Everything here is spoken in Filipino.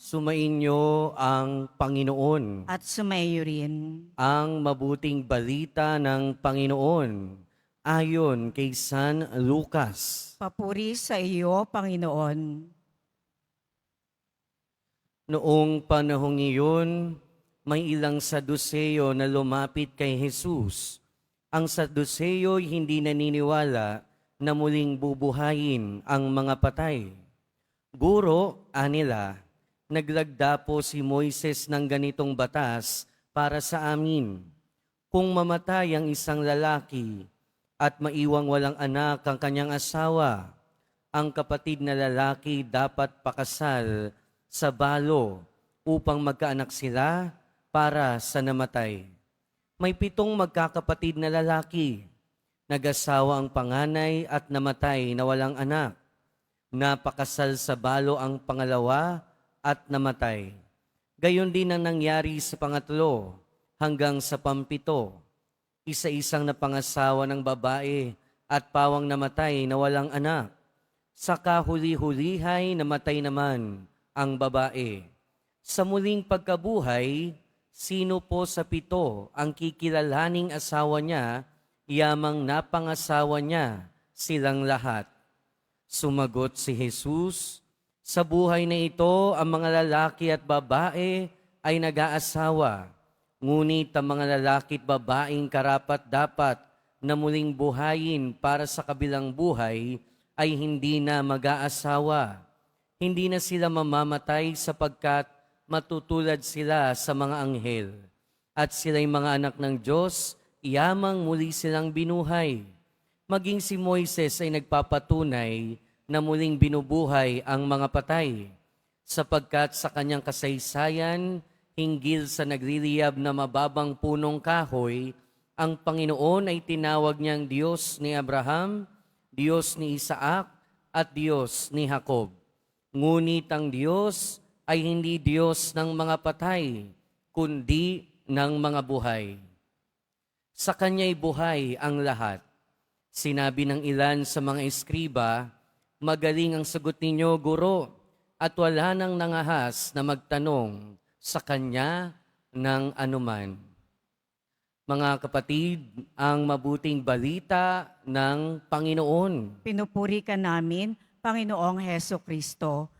Sumainyo ang Panginoon. at sumayo rin. Ang mabuting balita ng Panginoon ayon kay San Lucas. Papuri sa iyo, Panginoon. Noong panahong iyon, may ilang Saduseyo na lumapit kay Jesus. Ang Saduseyo hindi naniniwala na muling bubuhayin ang mga patay. Guro, anila, naglagda po si Moises ng ganitong batas para sa amin. Kung mamatay ang isang lalaki at maiwang walang anak ang kanyang asawa, ang kapatid na lalaki dapat pakasal sa balo upang magkaanak sila para sa namatay. May pitong magkakapatid na lalaki. Nag-asawa ang panganay at namatay na walang anak. Napakasal sa balo ang pangalawa at namatay. Gayon din ang nangyari sa pangatlo hanggang sa pampito. Isa-isang napangasawa ng babae at pawang namatay na walang anak. Sa kahuli-hulihay namatay naman ang babae. Sa muling pagkabuhay, sino po sa pito ang kikilalaning asawa niya, yamang napangasawa niya silang lahat? Sumagot si Jesus, Sa buhay na ito, ang mga lalaki at babae ay nag-aasawa. Ngunit ang mga lalaki at babaeng karapat dapat na muling buhayin para sa kabilang buhay ay hindi na mag-aasawa. Hindi na sila mamamatay sapagkat matutulad sila sa mga anghel. At sila'y mga anak ng Diyos, iyamang muli silang binuhay. Maging si Moises ay nagpapatunay na muling binubuhay ang mga patay, sapagkat sa kanyang kasaysayan, hinggil sa nagliliyab na mababang punong kahoy, ang Panginoon ay tinawag niyang Diyos ni Abraham, Diyos ni Isaac, at Diyos ni Jacob. Ngunit ang Diyos ay hindi Diyos ng mga patay, kundi ng mga buhay. Sa Kanya'y buhay ang lahat. Sinabi ng ilan sa mga eskriba, Magaling ang sagot ninyo, Guro, at wala nang nangahas na magtanong sa Kanya ng anuman. Mga kapatid, ang mabuting balita ng Panginoon. Pinupuri ka namin, Panginoong Heso Kristo.